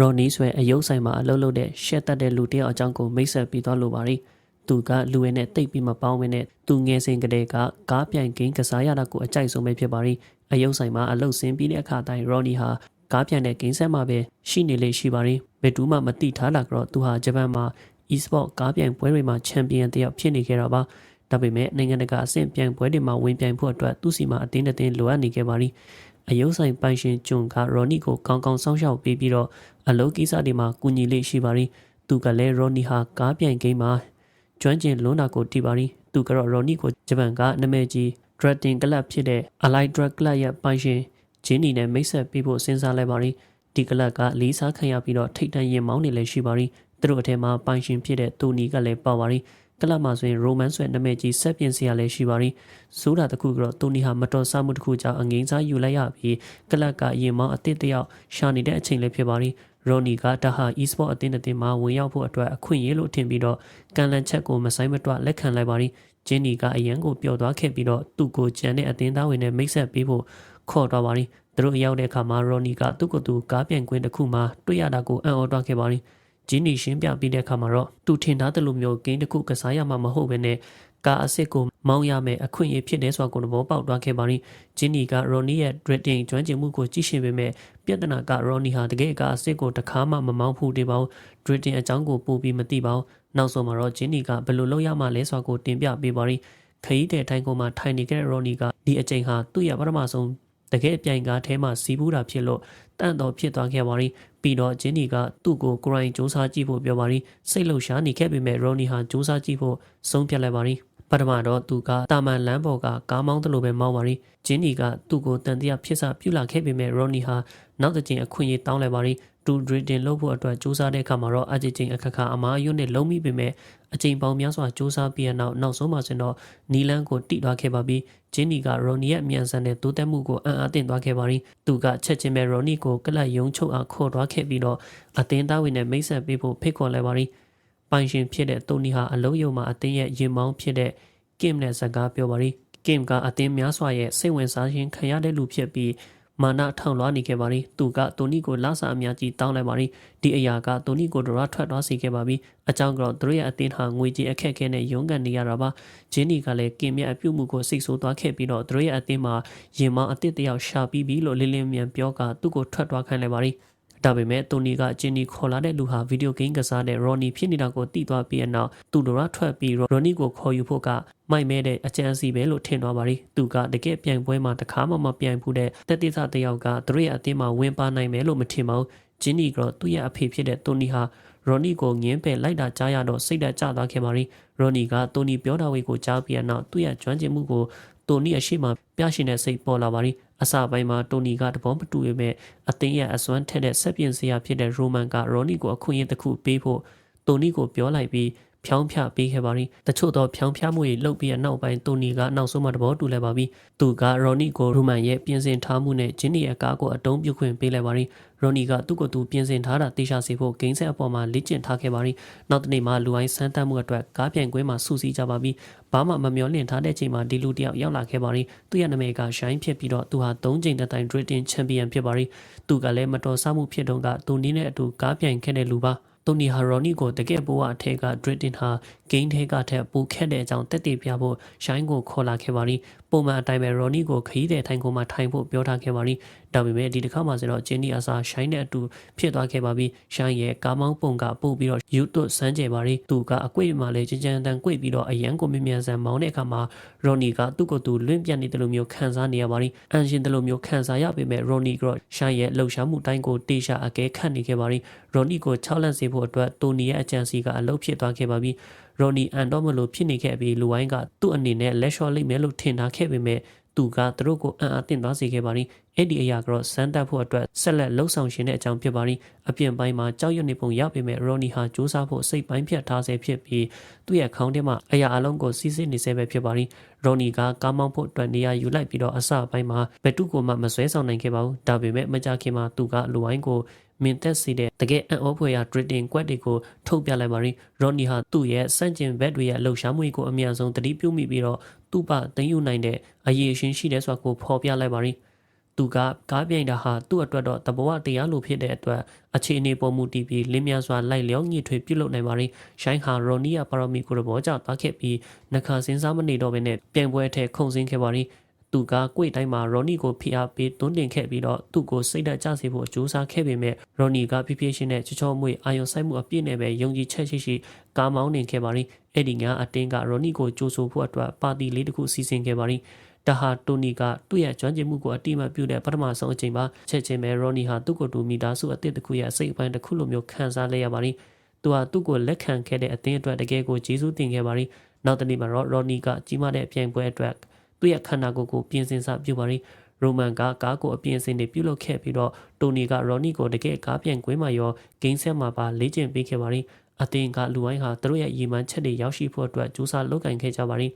ရော်နီဆွဲအယုတ်ဆိုင်မှာအလုပ်လုပ်တဲ့ရှက်တက်တဲ့လူတစ်ယောက်အကြောင်းကိုမိတ်ဆက်ပြီးသွားလိုပါရီသူကလူဝဲနဲ့တိတ်ပြီးမပေါင်းဝင်နဲ့သူငယ်စဉ်ကတည်းကကားပြိုင်ကင်းကစားရတာကိုအကြိုက်ဆုံးပဲဖြစ်ပါရီအယုတ်ဆိုင်မှာအလုပ်ဆင်းပြီးတဲ့အခါတိုင်းရော်နီဟာကားပြိုင်တဲ့ကင်းဆက်မှာပဲရှိနေလေရှိပါရီဘယ်သူမှမသိထားတာကတော့သူဟာဂျပန်မှာ e-sport ကားပြိုင်ပွဲတွေမှာချန်ပီယံတစ်ယောက်ဖြစ်နေခဲ့တာပါဒါပေမဲ့နိုင်ငံတကာအဆင့်ပြိုင်ပွဲတွေမှာဝင်ပြိုင်ဖို့အတွက်သူ့စီမှာအတင်းအတင်းလိုအပ်နေခဲ့ပါရီ အယုတ်ဆိုင်ပိုင်ရှင်ဂျွန်ကရော်နီကိုကောင်းကောင်းစောင့်ရှောက်ပေးပြီးတော့အလုပ်ကိစ္စတွေမှာကူညီလေးရှိပါရီသူကလည်းရော်နီဟာကားပြိုင်ကိန်းမှာကျွမ်းကျင်လွန်းတာကိုတီပါရီသူကတော့ရော်နီကိုဂျပန်ကနာမည်ကြီး Dragon Club ဖြစ်တဲ့ Allied Drug Club ရဲ့ပိုင်ရှင်ဂျင်းနီနဲ့မိတ်ဆက်ပေးဖို့စဉ်းစားလိုက်ပါရီဒီကလပ်ကလေးစားခံရပြီးတော့ထိတ်တန့်ရင်မောင်းနေလည်းရှိပါရီသူတို့အထက်မှာပိုင်ရှင်ဖြစ်တဲ့တိုနီကလည်းပါပါရီ ကလပ်မှာဆိုရင်ရိုမန်ဆွဲနာမည်ကြီးဆက်ပြင်စရာလည်းရှိပါရီဆိုတာတခုကတော့တိုနီဟာမတော်ဆမှုတစ်ခုကြောင့်အငိမ့်စားယူလိုက်ရပြီးကလပ်ကရင်မောင်းအသစ်တယောက်ရှာနေတဲ့အချိန်လည်းဖြစ်ပါရီရိုနီကတဟာ e-sport အသင်းအသင်းမှာဝင်ရောက်ဖို့အတွက်အခွင့်အရေးလို့ထင်ပြီးတော့ကန်လန်ချက်ကိုမဆိုင်မတွလက်ခံလိုက်ပါရီဂျင်းနီကအရန်ကိုပျော်သွားခဲ့ပြီးတော့သူ့ကိုကြံတဲ့အသင်းသားဝင်နဲ့မိတ်ဆက်ပေးဖို့ခေါ်တော့ပါရီသူတို့ရောက်တဲ့အခါမှာရော်နီကသူ့ကိုယ်သူကားပြန်ကွင်းတစ်ခုမှာတွေ့ရတာကိုအံ့ဩသွားခဲ့ပါရီ ဂျင်းနီရှင်းပြပြီးတဲ့အခါမှာတော့သူထင်ထားတဲ့လိုမျိုးဂိမ်းတစ်ခုကစားရမှာမဟုတ်ဘဲနဲ့ကားအစ်စ်ကိုမောင်းရမယ်အခွင့်အရေးဖြစ်တဲ့ဆိုတာကိုသဘောပေါက်သွားခဲ့ပါရီဂျင်းနီကရော်နီရဲ့ drifting ကျွမ်းကျင်မှုကိုကြည့်ရှင်ပေမဲ့ပြဿနာကရော်နီဟာတကယ်ကားအစ်စ်ကိုတခါမှမမောင်းဘူးတေပါဘူး drifting အကြောင်းကိုပို့ပြီးမသိပါဘူးနောက်ဆုံးမှာတော့ဂျင်းနီကဘယ်လိုလုပ်ရမှလဲဆိုတာကိုတင်ပြပေးပါရီခရီးတဲ့ထိုင်ကုန်မှာထိုင်နေတဲ့ရော်နီကဒီအချိန်ဟာသူ့ရဲ့ပထမဆုံး တကယ်ပြိုင်ကားထဲမှာစီးပူးတာဖြစ်လို့တန့်တော်ဖြစ်သွားခဲ့ပါရီပြီးတော့ဂျင်းနီကသူ့ကိုကိုရိုင်းစူးစမ်းကြည့်ဖို့ပြောပါရီစိတ်လှုပ်ရှားနေခဲ့ပေမဲ့ရော်နီဟာစူးစမ်းကြည့်ဖို့ဆုံးဖြတ်လိုက်ပါရီပထမတော့သူကတာမန်လမ်းပေါ်ကကားမောင်းတယ်လို့ပဲမောင်းပါရီဂျင်းနီကသူ့ကိုတန်တရားဖြစ်စာပြုလာခဲ့ပေမဲ့ရော်နီဟာနောက်တစ်ချိန်အခွင့်အရေးတောင်းလိုက်ပါရီ တူဒရီတင်လုပ်ဖို့အတွက်စူးစမ်းတဲ့အခါမှာတော့အကြိမ်ကြိမ်အခါခါအမားအယွတ်နဲ့လုံးမိပေမဲ့အကြိမ်ပေါင်းများစွာစူးစမ်းပြီးနောက်နောက်ဆုံးမှဆိုတော့နီလန်းကိုတိသွားခဲ့ပါပြီးဂျင်းနီကရိုနီရဲ့အမြန်ဆန်တဲ့တိုးတက်မှုကိုအံ့အားသင့်သွားခဲ့ပါရီသူကချက်ချင်းပဲရိုနီကိုကလပ်ယုံချုပ်အောင်ခေါ်သွားခဲ့ပြီးတော့အသင်းသားဝင်နဲ့မိတ်ဆက်ပေးဖို့ဖိတ်ခေါ်လိုက်ပါရီပိုင်ရှင်ဖြစ်တဲ့တိုနီဟာအလုံးယုံမှာအသင်းရဲ့ရင်မောင်းဖြစ်တဲ့ကင်နဲ့စကားပြောပါရီကင်ကအသင်းများစွာရဲ့စိတ်ဝင်စားခြင်းခံရတဲ့လူဖြစ်ပြီး မာနထောင်လွှားနေခဲ့ပါရီသူကတိုနီကိုလာစာအများကြီးတောင်းလိုက်ပါရီဒီအရာကတိုနီကိုဒရာထွက်သွားစေခဲ့ပါပြီအကြောင်းကတော့သူတို့ရဲ့အသင်းဟာငွေကြေးအခက်အခဲနဲ့ရုန်းကန်နေရတာပါဂျင်းနီကလည်းကင်မြတ်အပြုတ်မှုကိုစိတ်ဆိုးသွားခဲ့ပြီးတော့သူတို့ရဲ့အသင်းမှာရင်မောင်းအသစ်တယောက်ရှာပြီးပြီလို့လင်းလင်းမြန်ပြောကသူ့ကိုထွက်သွားခိုင်းလိုက်ပါရီဒါပေမဲ့တိုနီကဂျင်းနီခေါ်လာတဲ့လူဟာဗီဒီယိုဂိမ်းကစားတဲ့ရော်နီဖြစ်နေတာကိုသိသွားပြီးနောက်သူတို့ရထွက်ပြီးရော်နီကိုခေါ်ယူဖို့က မိုက်မဲတဲ့အကြံစီပဲလို့ထင်သွားပါရီသူကတကယ်ပြိုင်ပွဲမှာတခါမှမပြိုင်ဘူးတဲ့တက်တိစတယောက်ကသူတို့ရဲ့အသင်းမှာဝင်ပါနိုင်မယ်လို့မထင်ပါဘူးဂျင်းနီကတော့သူ့ရဲ့အဖေဖြစ်တဲ့တိုနီဟာရော်နီကိုငင်းပယ်လိုက်တာကြားရတော့စိတ်ဓာတ်ကျသွားခဲ့ပါရီရော်နီကတိုနီပြောတာဝေကိုကြားပြီးနောက်သူ့ရဲ့ကျွမ်းကျင်မှုကိုတိုနီအရှိမပြရှင်တဲ့စိတ်ပေါ်လာပါရီအစပိုင်းမှာတိုနီကတဘောမတူပေမဲ့အသင်းရဲ့အစွမ်းထက်တဲ့ဆက်ပြင်စရာဖြစ်တဲ့ရိုမန်ကရော်နီကိုအခွင့်အရေးတစ်ခုပေးဖို့တိုနီကိုပြောလိုက်ပြီး ဖြောင်းဖြပေးခဲ့ပါရီတချို့တော့ဖြောင်းဖြမှုတွေလှုပ်ပြီးနောက်ပိုင်းတိုနီကနောက်ဆုံးမှတဘောတူလိုက်ပါပြီသူကရော်နီကိုရိုမန်ရဲ့ပြင်ဆင်ထားမှုနဲ့ဂျင်းနီရဲ့ကားကိုအတုံးပြုခွင့်ပေးလိုက်ပါရီရော်နီကသူ့ကိုယ်သူပြင်ဆင်ထားတာတေချာစေဖို့ဂိမ်းဆက်အပေါ်မှာလေ့ကျင့်ထားခဲ့ပါရီနောက်တနေ့မှာလူအိုင်းစမ်းသပ်မှုအတွက်ကားပြိုင်ကွင်းမှာစူးစီးကြပါပြီဘာမှမမျောလင့်ထားတဲ့ချိန်မှာဒီလူတယောက်ရောက်လာခဲ့ပါရီသူ့ရဲ့နာမည်ကရှိုင်းဖြစ်ပြီးတော့သူဟာ၃ချိန်တိုင် Drifting Champion ဖြစ်ပါရီသူကလည်းမတော်ဆမှုဖြစ်တော့ကသူနည်းနဲ့အတူကားပြိုင်ခဲ့တဲ့လူပါ တိုနီဟာရော်နီကိုတကယ်ဘဝအထက်က Drifting ဟာ ဂိမ်းထဲကထက်ပိုခက်တဲ့အကြောင်းတက်တည်ပြဖို့ရှိုင်းကိုခေါ်လာခဲ့ပါရီပုံမှန်အတိုင်းပဲရော်နီကိုခရီးတဲ့ထိုင်ကုန်မှာထိုင်ဖို့ပြောထားခဲ့ပါရီဒါပေမဲ့ဒီတစ်ခါမှဆိုတော့ဂျင်းနီအစားရှိုင်းနဲ့အတူဖြစ်သွားခဲ့ပါပြီရှိုင်းရဲ့ကားမောင်းပုံကပို့ပြီးတော့ယူတွတ်စမ်းကြယ်ပါရီသူကအကွေ့မှာလဲကြင်ကြမ်းတန်ကွေ့ပြီးတော့အရန်ကိုမြ мян ဆန်မောင်းတဲ့အခါမှာရော်နီကသူ့ကိုယ်သူလွင့်ပြတ်နေတယ်လို့မျိုးခံစားနေရပါရီအန်ရှင်တယ်လို့မျိုးခံစားရပေမဲ့ရော်နီကရှိုင်းရဲ့လှုပ်ရှားမှုတိုင်းကိုတေချာအကဲခတ်နေခဲ့ပါရီရော်နီကိုချောက်လန့်စေဖို့အတွက်တိုနီရဲ့အကြံစီကအလုပ်ဖြစ်သွားခဲ့ပါပြီ ရော်နီအန်တော့မလို့ဖြစ်နေခဲ့ပြီးလူဝိုင်းကသူ့အနေနဲ့လက်လျှော့လိုက်မယ်လို့ထင်ထားခဲ့ပေမဲ့သူကသူတို့ကိုအံ့အားသင့်သွားစေခဲ့ပါရီအဲ့ဒီအရာကတော့စမ်းတက်ဖို့အတွက်ဆက်လက်လှုပ်ဆောင်ရှင်တဲ့အကြောင်းဖြစ်ပါရီအပြင်ပိုင်းမှာကြောက်ရွံ့နေပုံရပေမဲ့ရော်နီဟာစူးစမ်းဖို့စိတ်ပိုင်းဖြတ်ထားဆဲဖြစ်ပြီးသူ့ရဲ့ခေါင်းထဲမှာအရာအလုံးကိုစီးစစ်နေဆဲပဲဖြစ်ပါရီရော်နီကကားမောင်းဖို့အတွက်နေရာယူလိုက်ပြီးတော့အစပိုင်းမှာဘယ်သူကိုမှမဆွဲဆောင်နိုင်ခဲ့ပါဘူးဒါပေမဲ့မကြခင်မှာသူကလူဝိုင်းကို မင်သက်စီတဲ့တကယ်အံ့ဩဖွယ်ရာ trading ကွက်တွေကိုထုတ်ပြလိုက်ပါရီရော်နီဟာသူ့ရဲ့စန့်ကျင်ဘက်တွေရဲ့လှုပ်ရှားမှုကိုအများဆုံးတတိပြုမိပြီးတော့သူ့ပသိမ့်ယူနိုင်တဲ့အရေးအရှင်ရှိတဲ့ဆိုတာကိုဖော်ပြလိုက်ပါရီတသူကကားပြိုင်တာဟာသူ့အတွက်တော့တဘဝတရားလိုဖြစ်တဲ့အတွက်အခြေအနေပေါ်မူတည်ပြီးလင်းများစွာလိုက်လျောညှိထွေပြုလုပ်နိုင်ပါရင်ရှိုင်းဟာရိုနီယာပါရမီကိုရဘောကြောင့်တားခဲ့ပြီးနှခါစင်းစားမနေတော့ဘဲနဲ့ပြိုင်ပွဲထဲခုန်ဆင်းခဲ့ပါရင် သူကကိုယ့်တိုင်းမှာရော်နီကိုဖိအားပေးတွန်းတင်ခဲ့ပြီးတော့သူ့ကိုစိတ်ဓာတ်ကျစေဖို့ကြိုးစားခဲ့ပေမဲ့ရော်နီကပြပြရှင်းတဲ့ချောချောမွေအာယုံဆိုင်မှုအပြည့်နဲ့ပဲယုံကြည်ချက်ရှိရှိကားမောင်းနေခဲ့ပါရင်အဲ့ဒီကအတင်းကရော်နီကိုကြိုးဆိုဖို့အတွက်ပါတီလေးတစ်ခုစီစဉ်ခဲ့ပါရင်ဒါဟာတိုနီကသူ့ရဲ့ကျွမ်းကျင်မှုကိုအတိအမှပြုတဲ့ပထမဆုံးအချိန်ပါချက်ချင်းပဲရော်နီဟာသူ့ကိုတူမီတာစုအသစ်တစ်ခုရဲ့အစိတ်အပိုင်းတစ်ခုလိုမျိုးခံစားလဲရပါရင်သူဟာသူ့ကိုလက်ခံခဲ့တဲ့အသင်းအတွက်တကယ်ကိုကျေးဇူးတင်ခဲ့ပါရင်နောက်တနေ့မှာတော့ရော်နီကကြီးမားတဲ့အပြိုင်ပွဲအတွက် သူ့ရဲ့ခန္ဓာကိုယ်ကိုပြင်ဆင်စာပြုပါရင်ရိုမန်ကကားကိုအပြင်အစင်တွေပြုလုပ်ခဲ့ပြီးတော့တိုနီကရော်နီကိုတကယ်ကားပြန်ကွင်းမှာရောဂိမ်းဆက်မှာပါလေ့ကျင့်ပေးခဲ့ပါရင်အသင်းကလူဝိုင်းဟာသူတို့ရဲ့ရည်မှန်းချက်တွေရောက်ရှိဖို့အတွက်ကြိုးစားလုပ်ကင်ခဲ့ကြပါရင်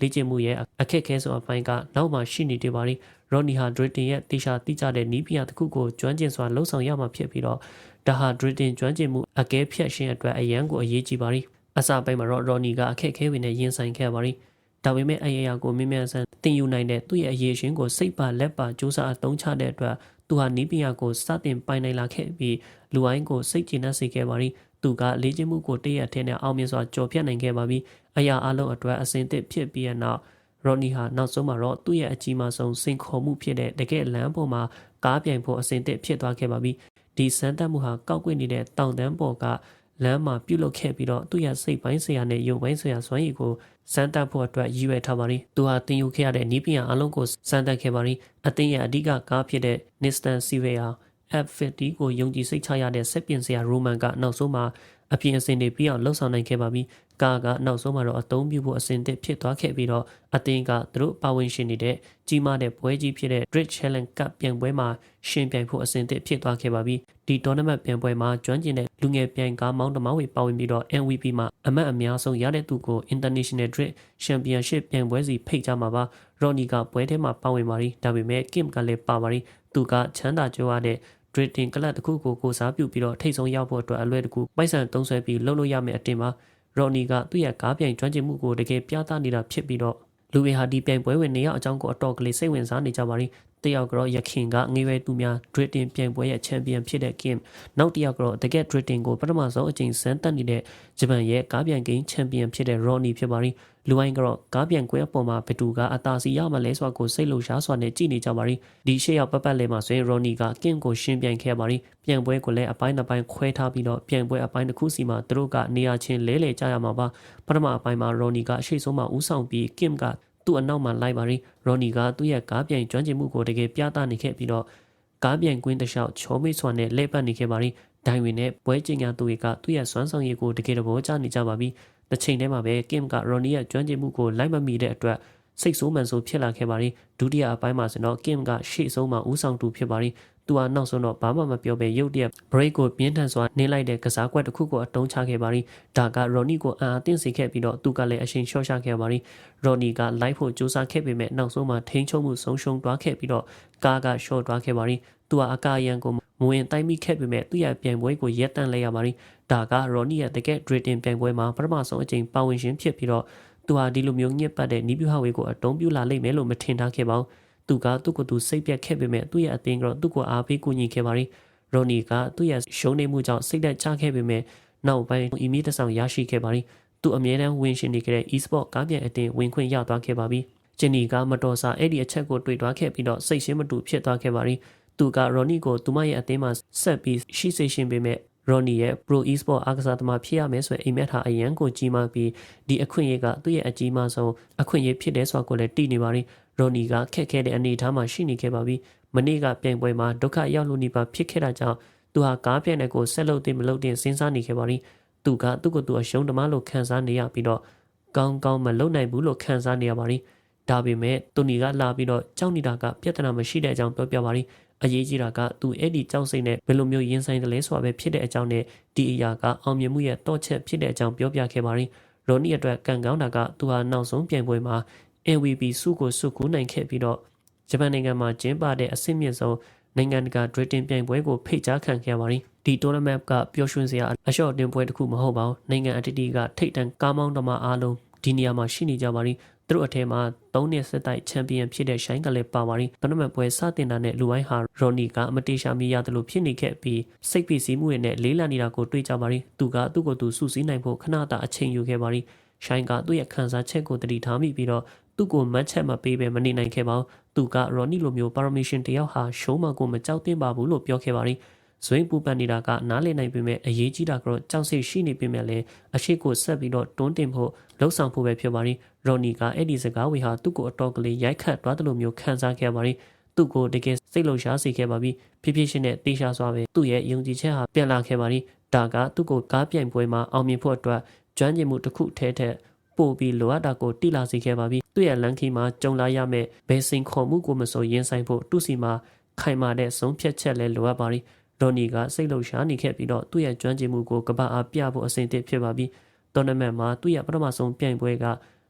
လေ့ကျင့်မှုရဲ့အခက်အခဲဆုံးအပိုင်းကနောက်မှရှိနေတယ်ပါရင်ရော်နီဟာဒရစ်တင်ရဲ့တေချာတိကျတဲ့နီးပြတစ်ခုကိုကျွမ်းကျင်စွာလှုပ်ဆောင်ရမှာဖြစ်ပြီးတော့ဒါဟာဒရစ်တင်ကျွမ်းကျင်မှုအကဲဖြတ်ရှင်းအတွက်အရန်ကိုအရေးကြီးပါရင်အစပိုင်းမှာတော့ရော်နီကအခက်အခဲတွေနဲ့ရင်ဆိုင်ခဲ့ပါရင် ဒါပေမဲ့အရေးအရာကိုမြင်မြန်ဆန်တင်ယူနိုင်တဲ့သူ့ရဲ့အရေးရှင်ကိုစိတ်ပါလက်ပါစူးစမ်းအသုံးချတဲ့အတွက်သူဟာနီးပညာကိုစတင်ပိုင်နိုင်လာခဲ့ပြီးလူအိုင်းကိုစိတ်ကျဉ်နှံ့စေခဲ့ပါရီသူကလေ့ကျင့်မှုကိုတည့်ရထဲနဲ့အောင်မြင်စွာကြော်ဖြတ်နိုင်ခဲ့ပါပြီအရာအလုံးအတွက်အစဉ်သစ်ဖြစ်ပြီးတဲ့နောက်ရော်နီဟာနောက်ဆုံးမှာတော့သူ့ရဲ့အကြီးမားဆုံးစင်ခေါ်မှုဖြစ်တဲ့တကယ်လမ်းပေါ်မှာကားပြိုင်ဖို့အစဉ်သစ်ဖြစ်သွားခဲ့ပါပြီဒီစမ်းသပ်မှုဟာကောက်ကွေ့နေတဲ့တောင်တန်းပေါ်ကလမ်းမှာပြုတ်လုခဲ့ပြီးတော့သူ့ရဲ့စိတ်ပိုင်းဆရာနဲ့ရုပ်ပိုင်းဆရာစွမ်းရည်ကို စမ်းသပ်ဖို့အတွက်ရည်ရွယ်ထားပါရီသူဟာတင်ယူခဲ့ရတဲ့နီးပညာအလုံးကိုစမ်းသပ်ခဲ့ပါရီအသင်းရဲ့အဓိကကားဖြစ်တဲ့ Nissan Silvia F50 ကိုယုံကြည်စိတ်ချရတဲ့စက်ပြင်ဆရာရိုမန်ကနောက်ဆုံးမှာအပြင်အစင်တွေပြီးအောင်လှုပ်ဆောင်နိုင်ခဲ့ပါပြီ။ ကားကနောက်ဆုံးမှာတော့အသုံးပြုဖို့အစင်သစ်ဖြစ်သွားခဲ့ပြီးတော့အသင်းကသူတို့ပါဝင်ရှင်နေတဲ့ကြီးမားတဲ့ပွဲကြီးဖြစ်တဲ့ Dread Challenge Cup ပြိုင်ပွဲမှာရှင်ပြိုင်ဖို့အစင်သစ်ဖြစ်သွားခဲ့ပါပြီ။ဒီ tournament ပြိုင်ပွဲမှာကျွမ်းကျင်တဲ့လူငယ်ပြိုင်ကားမောင်းသမားတွေပါဝင်ပြီးတော့ MVP မှာအမတ်အများဆုံးရတဲ့သူကို International Dread Championship ပြိုင်ပွဲစီဖိတ်ကြမှာပါ။ Ronnie ကပွဲထဲမှာပါဝင်ပါရီဒါပေမဲ့ Kim ကလည်းပါပါရီသူကချမ်းသာကြွားတဲ့ trading ကလပ်တစ်ခုကိုကိုစားပြုပြီးတော့ထိတ်ဆုံးရောက်ဖို့အတွက်အလွယ်တကူပိုက်ဆံသုံးဆွဲပြီးလှုပ်လို့ရမယ့်အတင်ပါ ရော်နီကသူ့ရဲ့ကားပြိုင်ကျွမ်းကျင်မှုကိုတကယ်ပြသနေတာဖြစ်ပြီးတော့လူတွေဟာဒီပြိုင်ပွဲဝင်နေရအကြောင်းကိုအတော်ကလေးစိတ်ဝင်စားနေကြပါရီ တယောက်ကတော့ရခင်ကငွေဝဲသူများ trading ပြိုင်ပွဲရဲ့ champion ဖြစ်တဲ့ Kim နောက်တစ်ယောက်ကတော့တကယ် trading ကိုပထမဆုံးအကြိမ်စမ်းသပ်နေတဲ့ဂျပန်ရဲ့ကားပြိုင်ကိန်း champion ဖြစ်တဲ့ Ronnie ဖြစ်ပါရီလူဝိုင်းကတော့ကားပြန်ကွဲအပေါ်မှာဘတူကအသာစီရမလဲဆိုတာကိုစိတ်လှုပ်ရှားစွာနဲ့ကြည်နေကြပါရီဒီရှေ့ရောက်ပတ်ပတ်လဲမှာဆိုရင်ရော်နီကကင့်ကိုရှင်းပြိုင်ခဲ့ပါရီပြန်ပွဲကိုလည်းအပိုင်းတစ်ပိုင်းခွဲထားပြီးတော့ပြန်ပွဲအပိုင်းတစ်ခုစီမှာသူတို့ကနေရာချင်းလဲလှယ်ကြရမှာပါပထမအပိုင်းမှာရော်နီကအရှိဆုံးမှာဦးဆောင်ပြီးကင့်က သူ့အနောက်မှာလိုက်ပါရီရော်နီကသူ့ရဲ့ကားပြန်ကျွမ်းကျင်မှုကိုတကယ်ပြသနေခဲ့ပြီးတော့ကားပြန်ကွင်းတစ်လျှောက်ချောမိတ်စွာနဲ့လဲပတ်နေခဲ့ပါရီဒိုင်ဝင်နဲ့ပွဲကျင်ညာသူတွေကသူ့ရဲ့စွမ်းဆောင်ရည်ကိုတကယ်တဘောချနေကြပါပြီ။တစ်ချိန်တည်းမှာပဲ Kim က Ronnie ရဲ့ကျွမ်းကျင်မှုကိုလိုက်မမီတဲ့အတွက်စိတ်ဆိုးမှန်ဆိုးဖြစ်လာခဲ့ပါရီဒုတိယအပိုင်းမှာဆိုတော့ Kim ကရှေ့ဆုံးမှာဦးဆောင်တူဖြစ်ပါရီ သူကနောက်ဆုံးတော့ဘာမှမပြောဘဲရုတ်တရက် break ကိုပြင်းထန်စွာနင်းလိုက်တဲ့ကစားကွက်တစ်ခုကိုအတုံးချခဲ့ပါရီဒါက Ronnie ကိုအာအသင့်စေခဲ့ပြီးတော့သူကလည်းအရှင်လျှော့ချခဲ့ပါရီ Ronnie က live ဖို့ကြိုးစားခဲ့ပေမဲ့နောက်ဆုံးမှာထိန်းချုပ်မှုဆုံးရှုံးသွားခဲ့ပြီးတော့ကားက short သွားခဲ့ပါရီသူကအကာရန်ကိုမဝင်တိုင်းမိခဲ့ပေမဲ့သူ့ရဲ့ပြိုင်ပွဲကိုရက်တန့်လိုက်ရပါရီဒါကရော်နီရဲ့တကယ် Drayton ပြိုင်ပွဲမှာပထမဆုံးအကြိမ်ပါဝင်ရှင်ဖြစ်ပြီးတော့သူဟာဒီလိုမျိုးညစ်ပတ်တဲ့နီးပြူဟာဝေကိုအတုံးပြလာလိမ့်မယ်လို့မထင်ထားခဲ့ပါဘူး သူကသူ့ကိုယ်သူစိတ်ပြက်ခဲ့ပေမဲ့သူ့ရဲ့အသင်းကတော့သူ့ကိုအားပေးကူညီခဲ့ပါရီရော်နီကသူ့ရဲ့ရှုံးနေမှုကြောင့်စိတ်သက်ချခဲ့ပေမဲ့နောက်ပိုင်းအီမီတဆောင်ရရှိခဲ့ပါရီသူအမြဲတမ်းဝင်ရှင်နေခဲ့တဲ့ e-sport ကားပြိုင်အသင်းဝင်ခွင့်ရသွားခဲ့ပါပြီဂျင်နီကမတော်စာအဲ့ဒီအချက်ကိုတွေ့သွားခဲ့ပြီးတော့စိတ်ရှင်းမတူဖြစ်သွားခဲ့ပါရီသူကရော်နီကိုသူမရဲ့အသင်းမှာဆက်ပြီးရှိစေရှင်ပေမဲ့ရော်နီရဲ့ Pro Esport အားကစားသမားဖြစ်ရမယ်ဆိုရင်အိမ်မက်ထားအရန်ကိုကြီးမားပြီးဒီအခွင့်အရေးကသူ့ရဲ့အကြီးမားဆုံးအခွင့်အရေးဖြစ်တယ်ဆိုတာကိုလည်းသိနေပါရင် ရော်နီကခက်ခဲတဲ့အနေအထားမှာရှိနေခဲ့ပါပြီမနေ့ကပြိုင်ပွဲမှာဒုက္ခရောက်လို့နေပါဖြစ်ခဲ့တာကြောင့်သူဟာကားပြိုင်တဲ့ကိုဆက်လုပ်တင်မလုပ်တင်စဉ်းစားနေခဲ့ပါရင်သူကသူ့ကိုယ်သူအရှုံးတမားလို့ခံစားနေရပြီးတော့ကောင်းကောင်းမလုပ်နိုင်ဘူးလို့ခံစားနေရပါရင်ဒါပေမဲ့တူနီကလာပြီးတော့ကြောက်နေတာကပြဿနာမရှိတဲ့အကြောင်းပြောပြပါရင်အရေးကြီးတာကသူအဲ့ဒီကြောက်စိတ်နဲ့ဘယ်လိုမျိုးရင်ဆိုင်တယ်လဲဆိုတာပဲဖြစ်တဲ့အကြောင်းနဲ့ဒီအရာကအောင်မြင်မှုရဲ့တော့ချက်ဖြစ်တဲ့အကြောင်းပြောပြခဲ့ပါရင်ရိုနီအတွက်ကံကောင်းတာကသူဟာနောက်ဆုံးပြိုင်ပွဲမှာ MVP စုကိုစုကူးနိုင်ခဲ့ပြီးတော့ဂျပန်နိုင်ငံမှာကျင်းပတဲ့အဆင့်မြင့်ဆုံးနိုင်ငံတကာ drifting ပြိုင်ပွဲကိုဖိတ်ကြားခံခဲ့ပါရင်ဒီ tournament ကပျော်ရွှင်စရာအလျှော့တင်ပွဲတစ်ခုမဟုတ်ပါဘူးနိုင်ငံအတ္တိကထိတ်တန့်ကားမောင်းသမားအားလုံးဒီနေရာမှာရှိနေကြပါရင်သူတို့အထက်မှာ၃နှစ်ဆက်တိုက်ချန်ပီယံဖြစ်တဲ့ရှိုင်းကလည်းပါပါရီတော်နမန်ပွဲစတင်တာနဲ့လူဝိုင်းဟာရော်နီကအမတေရှာမီရတယ်လို့ဖြစ်နေခဲ့ပြီးစိတ်ပီစီမှုတွေနဲ့လေးလံနေတာကိုတွေ့ကြပါရီသူကသူ့ကိုယ်သူစုစည်းနိုင်ဖို့ခဏတာအချိန်ယူခဲ့ပါရီရှိုင်းကသူ့ရဲ့ခံစားချက်ကိုတတိထားမိပြီးတော့ သူ့ကိုမတ်ချက်မပေးဘဲမနေနိုင်ခဲ့ပါဘူးသူကရော်နီလိုမျိုးပါရမီရှင်တယောက်ဟာရှိုးမကိုမကြောက်သင့်ပါဘူးလို့ပြောခဲ့ပါရီဇွင်းပူပန်နေတာကနားလည်နိုင်ပေမဲ့အရေးကြီးတာကတော့ကြောက်စိတ်ရှိနေပေမဲ့လည်းအရှိကိုဆက်ပြီးတော့တွန်းတင်ဖို့လှုံ့ဆော်ဖို့ပဲဖြစ်ပါရီရော်နီကအဲ့ဒီစကားဝေဟာသူ့ကိုအတော်ကလေးရိုက်ခတ်သွားတယ်လို့မျိုးခံစားခဲ့ပါရီသူ့ကိုတကယ်စိတ်လှုပ်ရှားစေခဲ့ပါပြီဖြည်းဖြည်းချင်းနဲ့တေးရှာစွာပဲသူ့ရဲ့ယုံကြည်ချက်ဟာပြန်လာခဲ့ပါရီဒါကသူ့ကိုကားပြိုင်ပွဲမှာအောင်မြင်ဖို့အတွက်ကျွမ်းကျင်မှုတစ်ခုထဲထက်ပို့ပြီးလိုအပ်တာကိုတိလာစေခဲ့ပါပြီ သူ့ရဲ့လန်ခီမှာကြုံလာရမယ့်ဘယ်စိန်ခေါ်မှုကိုမဆိုရင်ဆိုင်ဖို့သူ့စီမှာခိုင်မာတဲ့ဆုံးဖြတ်ချက်လည်းလိုအပ်ပါရီရော်နီကစိတ်လှုပ်ရှားနေခဲ့ပြီးတော့သူ့ရဲ့ကျွမ်းကျင်မှုကိုကပတ်အားပြဖို့အဆင်သင့်ဖြစ်ပါပြီတော်နမန်မှာသူ့ရဲ့ပထမဆုံးပြိုင်ပွဲက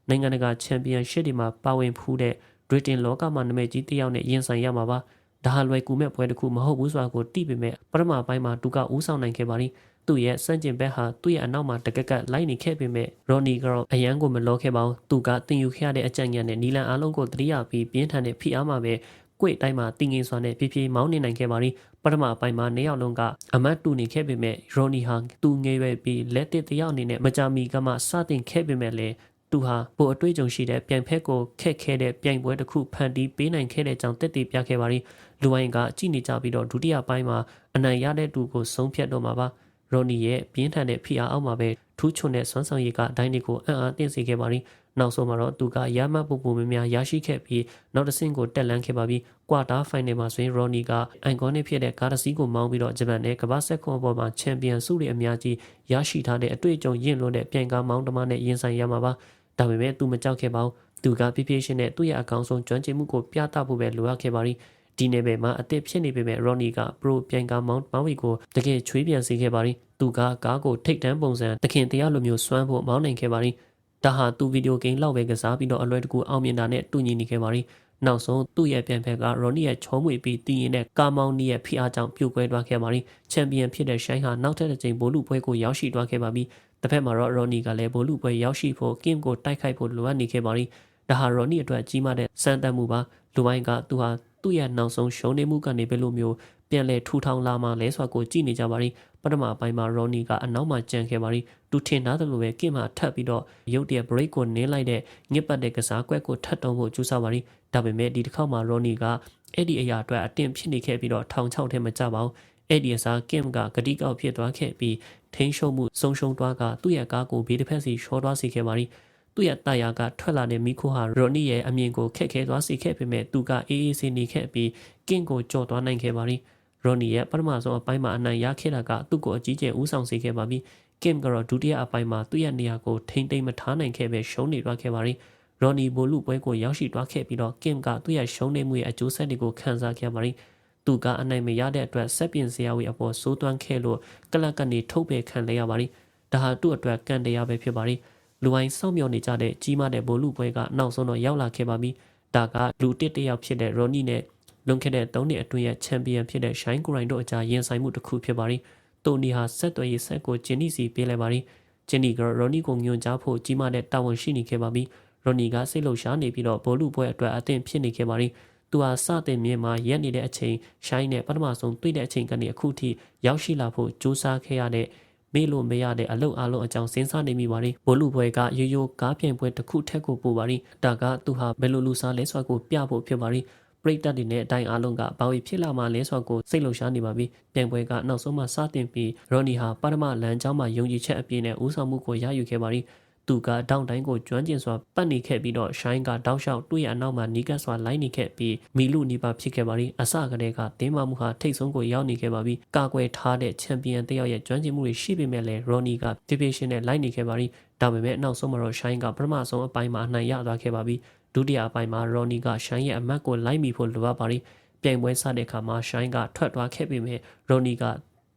နိုင်ငံတကာချန်ပီယံရှစ်တွေမှာပါဝင်ဖူးတဲ့ဗြိတိန်လောကမှာနာမည်ကြီးတစ်ယောက်နဲ့ရင်ဆိုင်ရမှာပါဒါဟာလွယ်ကူမဲ့ပွဲတစ်ခုမဟုတ်ဘူးဆိုတာကိုသိပေမဲ့ပထမပိုင်းမှာသူကဦးဆောင်နိုင်ခဲ့ပါလိ သူ့ရဲ့စန့်ကျင်ဘက်ဟာသူ့ရဲ့အနောက်မှာတကက်ကက်လိုက်နေခဲ့ပေမဲ့ရော်နီကတော့အရန်ကိုမလောခဲ့ပါဘူးသူကတင်ယူခဲ့ရတဲ့အကြံဉာဏ်နဲ့နီလန်အားလုံးကိုတတိယပြီးပြင်းထန်တဲ့ဖိအားမှာပဲကွေ့တိုင်းမှာတင်ငင်စွာနဲ့ဖြည်းဖြည်းမောင်းနေနိုင်ခဲ့ပါလိပထမအပိုင်းမှာနေရောက်လုံးကအမတ်တူနေခဲ့ပေမဲ့ရော်နီဟာသူငယ်ရွယ်ပြီးလက်တစ်တယောက်အနေနဲ့မကြမီကမှစတင်ခဲ့ပေမဲ့လည်းသူဟာပိုအတွေ့အကြုံရှိတဲ့ပြိုင်ဖက်ကိုခက်ခဲတဲ့ပြိုင်ပွဲတစ်ခုဖန်တီးပေးနိုင်ခဲ့တဲ့ကြောင့်တက်တည်ပြခဲ့ပါရီလူဝိုင်းကကြည်နေကြပြီးတော့ဒုတိယပိုင်းမှာအနိုင်ရတဲ့သူကိုဆုံးဖြတ်တော့မှာပါ ရိုနီရဲ့ပြင်းထန်တဲ့ဖိအားအောက်မှာပဲထူးချွန်တဲ့စွမ်းဆောင်ရည်ကဒိုင်းတွေကိုအံ့အားသင့်စေခဲ့ပါရီနောက်ဆုံးမှာတော့သူကရမတ်ပူပူများများရရှိခဲ့ပြီးနောက်တစ်ဆင့်ကိုတက်လန်းခဲ့ပါပြီးကွာတာဖိုင်နယ်မှာဆိုရင်ရော်နီကအန်ကောနစ်ဖြစ်တဲ့ကားတစ်စီးကိုမောင်းပြီးတော့ဂျပန်နဲ့ကမ္ဘာဆက်ခွန်ပေါ်မှာချန်ပီယံဆုတွေအများကြီးရရှိထားတဲ့အတွေ့အကြုံရင့်လွန်းတဲ့ပြိုင်ကားမောင်းတမနဲ့ရင်ဆိုင်ရမှာပါဒါပေမဲ့သူမကြောက်ခဲ့ပါဘူးသူကပြပြရှင်းနဲ့သူ့ရဲ့အကောင်ဆုံးကျွမ်းကျင်မှုကိုပြသဖို့ပဲလိုအပ်ခဲ့ပါရီ ဒီနယ်ပယ်မှာအသစ်ဖြစ်နေပေမဲ့ရော်နီကပရိုပြိုင်ကာမောင်းမောင်းဝီကိုတကယ်ချွေးပြန်စေခဲ့ပါရီသူကကားကိုထိတ်တန်းပုံစံတခင်တရားလိုမျိုးစွမ်းဖို့မောင်းနိုင်ခဲ့ပါရီဒါဟာသူဗီဒီယိုဂိမ်းလောက်ပဲကစားပြီးတော့အလွယ်တကူအောင်မြင်တာနဲ့တူညီနေခဲ့ပါရီနောက်ဆုံးသူ့ရဲ့ပြန်ဖက်ကရော်နီရဲ့ချောမွေပြီးတည်ရင်တဲ့ကာမောင်နီရဲ့ဖိအားကြောင့်ပြုတ်ကွဲသွားခဲ့ပါရီချန်ပီယံဖြစ်တဲ့ရှိုင်းဟာနောက်ထပ်တစ်ကြိမ်ဘိုလ်လူပွဲကိုရောက်ရှိသွားခဲ့ပါပြီတစ်ဖက်မှာတော့ရော်နီကလည်းဘိုလ်လူပွဲရောက်ရှိဖို့ကင်ကိုတိုက်ခိုက်ဖို့လိုအပ်နေခဲ့ပါရီဒါဟာရော်နီအတွက်ကြီးမားတဲ့စံတမ်းမှုပါလူပိုင်းကသူဟာ သူ့ရဲ့နောက်ဆုံးရှုံးနေမှုကနေဘယ်လိုမျိုးပြန်လဲထူထောင်လာမှလဲဆိုတာကိုကြည့်နေကြပါရီပထမအပိုင်းမှာရော်နီကအနောက်မှာကြံခဲ့ပါရီသူထင်သားတယ်လို့ပဲကင်မှာထပ်ပြီးတော့ရုတ်တရက် break ကိုနင်းလိုက်တဲ့ညစ်ပတ်တဲ့ကစားကွက်ကိုထပ်တုံးဖို့ကြိုးစားပါရီဒါပေမဲ့ဒီတစ်ခေါက်မှာရော်နီကအဲ့ဒီအရာအတွက်အတင်းဖြစ်နေခဲ့ပြီးတော့ထောင်ချောက်ထဲမကြပါဘူးအဲ့ဒီအစားကင်ကဂတိကောက်ဖြစ်သွားခဲ့ပြီးထိန်းရှုံမှုဆုံးရှုံးသွားကသူ့ရဲ့ကားကိုဘေးတစ်ဖက်စီရှော့သွားစေခဲ့ပါရီ သူ့ရဲ့တာယာကထွက်လာတဲ့မိခိုးဟာရော်နီရဲ့အမြင်ကိုခက်ခဲသွားစေခဲ့ပေမဲ့သူကအေးအေးဆေးနေခဲ့ပြီးကင်ကိုကြော်သွားနိုင်ခဲ့ပါရီရော်နီရဲ့ပထမဆုံးအပိုင်းမှာအနိုင်ရခဲ့တာကသူ့ကိုအကြီးကျယ်ဦးဆောင်စေခဲ့ပါပြီကင်ကတော့ဒုတိယအပိုင်းမှာသူ့ရဲ့နေရာကိုထိမ့်သိမ့်မထားနိုင်ခဲ့ပဲရှုံးနေသွားခဲ့ပါရီရော်နီဘိုလူပွဲကိုရောက်ရှိသွားခဲ့ပြီးတော့ကင်ကသူ့ရဲ့ရှုံးနေမှုရဲ့အကျိုးဆက်တွေကိုခံစားခဲ့ပါရီသူကအနိုင်မရတဲ့အတွက်ဆက်ပြင်စရာဝေအပေါ်စိုးသွမ်းခဲ့လို့ကလပ်ကနေထုတ်ပယ်ခံလိုက်ရပါရီဒါဟာသူ့အတွက်ကံတရားပဲဖြစ်ပါရီ လူဝိုင်းစောင့်မျှော်နေကြတဲ့ကြီးမားတဲ့ဘိုလူပွဲကနောက်ဆုံးတော့ရောက်လာခဲ့ပါပြီဒါကလူတစ်တယောက်ဖြစ်တဲ့ရော်နီနဲ့လွန်ခဲ့တဲ့၃နှစ်အတွင်းရဲ့ချန်ပီယံဖြစ်တဲ့ရှိုင်းကိုရိုင်းတို့အကြားရင်ဆိုင်မှုတစ်ခုဖြစ်ပါရီတိုနီဟာဆက်သွယ်ရေးဆက်ကိုဂျင်းနီစီပေးလိုက်ပါရီဂျင်းနီကရော်နီကိုညွှန်ကြားဖို့ကြီးမားတဲ့တာဝန်ရှိနေခဲ့ပါပြီရော်နီကစိတ်လှုပ်ရှားနေပြီးတော့ဘိုလူပွဲအတွက်အသင့်ဖြစ်နေခဲ့ပါရီသူဟာစတင်မြင်မှာရက်နေတဲ့အချိန်ရှိုင်းနဲ့ပထမဆုံးတွေ့တဲ့အချိန်ကနေအခုထိရောက်ရှိလာဖို့ကြိုးစားခဲ့ရတဲ့ မေ့လို့မရတဲ့အလုပ်အလုံးအကြောင်းစဉ်းစားနေမိပါရီဘိုလူပွဲကရိုးရိုးကားပြိုင်ပွဲတစ်ခုထက်ကိုပိုပါရီဒါကသူဟာဘယ်လိုလူစားလဲဆိုတာကိုပြဖို့ဖြစ်ပါရီပရိသတ်တွေနဲ့အတိုင်းအားလုံးကဘာဝေဖြစ်လာမှလဲဆိုတော့ကိုစိတ်လှုပ်ရှားနေပါပြီ။ပြိုင်ပွဲကနောက်ဆုံးမှစတင်ပြီးရော်နီဟာပါရမလန်ကျောင်းမှာယုံကြည်ချက်အပြည့်နဲ့ဦးဆောင်မှုကိုရယူခဲ့ပါရီ။ သူကတောင်တိုင်းကိုကျွမ်းကျင်စွာပတ်နေခဲ့ပြီးတော့ရှိုင်းကတောက်လျှောက်တွေ့ရအနောက်မှာနီးကပ်စွာလိုက်နေခဲ့ပြီးမီလူနီပါဖြစ်ခဲ့ပါရီအစကတည်းကတင်းမာမှုဟာထိတ်ဆုံးကိုရောက်နေခဲ့ပါပြီကာကွယ်ထားတဲ့ချန်ပီယံတယောက်ရဲ့ကျွမ်းကျင်မှုတွေရှိပေမဲ့လည်းရော်နီကပြပြရှင်းနဲ့လိုက်နေခဲ့ပါရီဒါပေမဲ့နောက်ဆုံးမှာတော့ရှိုင်းကပထမဆုံးအပိုင်းမှာအနိုင်ရသွားခဲ့ပါပြီဒုတိယအပိုင်းမှာရော်နီကရှိုင်းရဲ့အမတ်ကိုလိုက်မိဖို့လိုအပ်ပါရီပြိုင်ပွဲစတဲ့အခါမှာရှိုင်းကထွက်သွားခဲ့ပေမဲ့ရော်နီက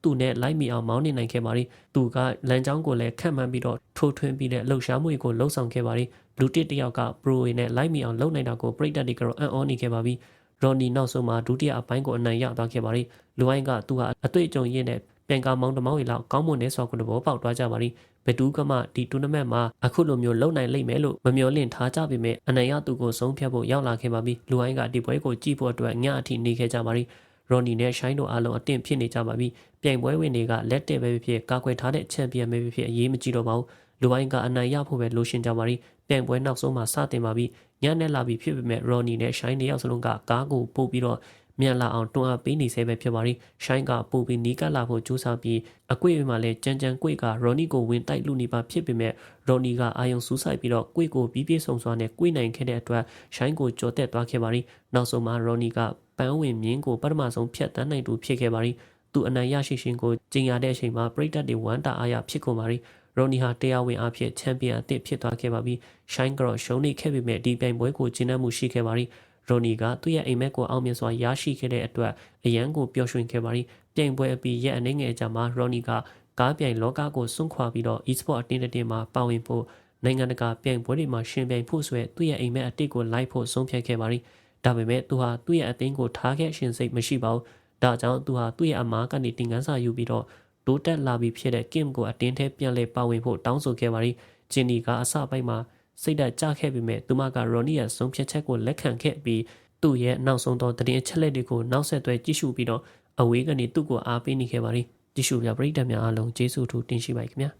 သူနဲ့လိုက်မိအောင်မောင်းနေနိုင်ခဲ့ပါရီသူကလမ်းကြောင်းကိုလည်းခန့်မှန်းပြီးတော့ထိုးထွင်းပြီးတဲ့လှုပ်ရှားမှုကိုလှုပ်ဆောင်ခဲ့ပါရီလူတစ်တယောက်ကပရိုဝေနဲ့လိုက်မိအောင်လုပ်နိုင်တာကိုပြိတ္တတွေကတော့အံ့ဩနေခဲ့ပါပြီရော်နီနောက်ဆုံးမှာဒုတိယအပိုင်းကိုအနိုင်ရသွားခဲ့ပါရီလူဝိုင်းကသူဟာအတွေ့အကြုံရင်းနဲ့ပြန်ကာမောင်းတမောင်းရီလောက်ကောင်းမွန်တဲ့ဆော်ကိုတဘောပေါက်သွားကြပါလိဘယ်သူကမှဒီတူနမန့်မှာအခုလိုမျိုးလုံနိုင်လိမ့်မယ်လို့မမျှော်လင့်ထားကြပေမဲ့အနိုင်ရသူကိုဆုံးဖြတ်ဖို့ရောက်လာခဲ့ပါပြီလူအိုင်းကဒီပွဲကိုကြည့်ဖို့အတွက်ညအထိနေခဲ့ကြပါလိ ရော်နီနဲ့ရှိုင်းတို့အားလုံးအသင့်ဖြစ်နေကြပါပြီပြိုင်ပွဲဝင်တွေကလက်တက်ပဲဖြစ်ကာကွယ်ထားတဲ့ချန်ပီယံပဲဖြစ်အရေးမကြီးတော့ပါဘူးလူအိုင်းကအနိုင်ရဖို့ပဲလိုရှင်ကြပါလိပြိုင်ပွဲနောက်ဆုံးမှာစတင်ပါပြီညနေလာပြီဖြစ်ပေမဲ့ရော်နီနဲ့ရှိုင်းနှစ်ယောက်စလုံးကကားကိုပို့ပြီးတော့မြန်လာအောင်တွန်းအားပေးနေစေပဲဖြစ်ပါလိရှိုင်းကပို့ပြီးနီးကပ်လာဖို့ကြိုးစားပြီးအကွေ့မှာလည်းကြမ်းကြမ်းကွေ့ကရော်နီကိုဝင်တိုက်လူနေပါဖြစ်ပေမဲ့ရော်နီကအာယုံစူးစိုက်ပြီးတော့ကွေ့ကိုပြီးပြည့်စုံစွာနဲ့ကွေ့နိုင်ခဲ့တဲ့အတွက်ရှိုင်းကိုကြော်တက်သွားခဲ့ပါလိနောက်ဆုံးမှာရော်နီက ပန်းဝင်မြင်းကိုပထမဆုံးဖြတ်တန်းနိုင်သူဖြစ်ခဲ့ပါလိသူအနိုင်ရရှိရှင်ကိုကျင်ရတဲ့အချိန်မှာပရိသတ်တွေဝမ်းတာအားရဖြစ်ကုန်ပါလိရိုနီဟာတရားဝင်အဖြစ်ချန်ပီယံအသစ်ဖြစ်သွားခဲ့ပါပြီ။ရှိုင်းကတော့ရှုံးနေခဲ့ပေမဲ့ဒီပြိုင်ပွဲကိုကျင်းပမှုရှိခဲ့ပါပြီ။ရိုနီကသူ့ရဲ့အိမ်မက်ကိုအောင်မြင်စွာရရှိခဲ့တဲ့အတွက်အရန်ကိုပျော်ရွှင်ခဲ့ပါပြီ။ပြိုင်ပွဲအပြီးရက်အနေငယ်ကြာမှာရိုနီကကားပြိုင်လောကကိုစွန့်ခွာပြီးတော့ e-sport အတင်းအတင်းမှာပါဝင်ဖို့နိုင်ငံတကာပြိုင်ပွဲတွေမှာရှင်ပြိုင်ဖို့ဆိုရသူ့ရဲ့အိမ်မက်အတိတ်ကိုလိုက်ဖို့ဆုံးဖြတ်ခဲ့ပါပြီ။ ဒါပေမဲ့သူဟာသူ့ရဲ့အသင်းကိုထားခဲ့ရှင်စိတ်မရှိပါဘူး။ဒါကြောင့်သူဟာသူ့ရဲ့အမားကနေတင်ကန်းစာယူပြီးတော့တိုးတက်လာပြီးဖြစ်တဲ့ Kim ကိုအတင်းထဲပြန်လဲပါဝင်ဖို့တောင်းဆိုခဲ့ပါရီဂျင်နီကအစပိုင်းမှာစိတ်ဓာတ်ကျခဲ့ပေမဲ့သူမကရော်နီရဲ့ဆုံးဖြတ်ချက်ကိုလက်ခံခဲ့ပြီးသူ့ရဲ့နောက်ဆုံးသောတရင်အချက်လက်တွေကိုနောက်ဆက်တွဲကြည့်ရှုပြီးတော့အဝေးကနေသူ့ကိုအားပေးနေခဲ့ပါရီကြည့်ရှုပြပရိသတ်များအားလုံးကျေးဇူးထူးတင်ရှိပါခင်ဗျာ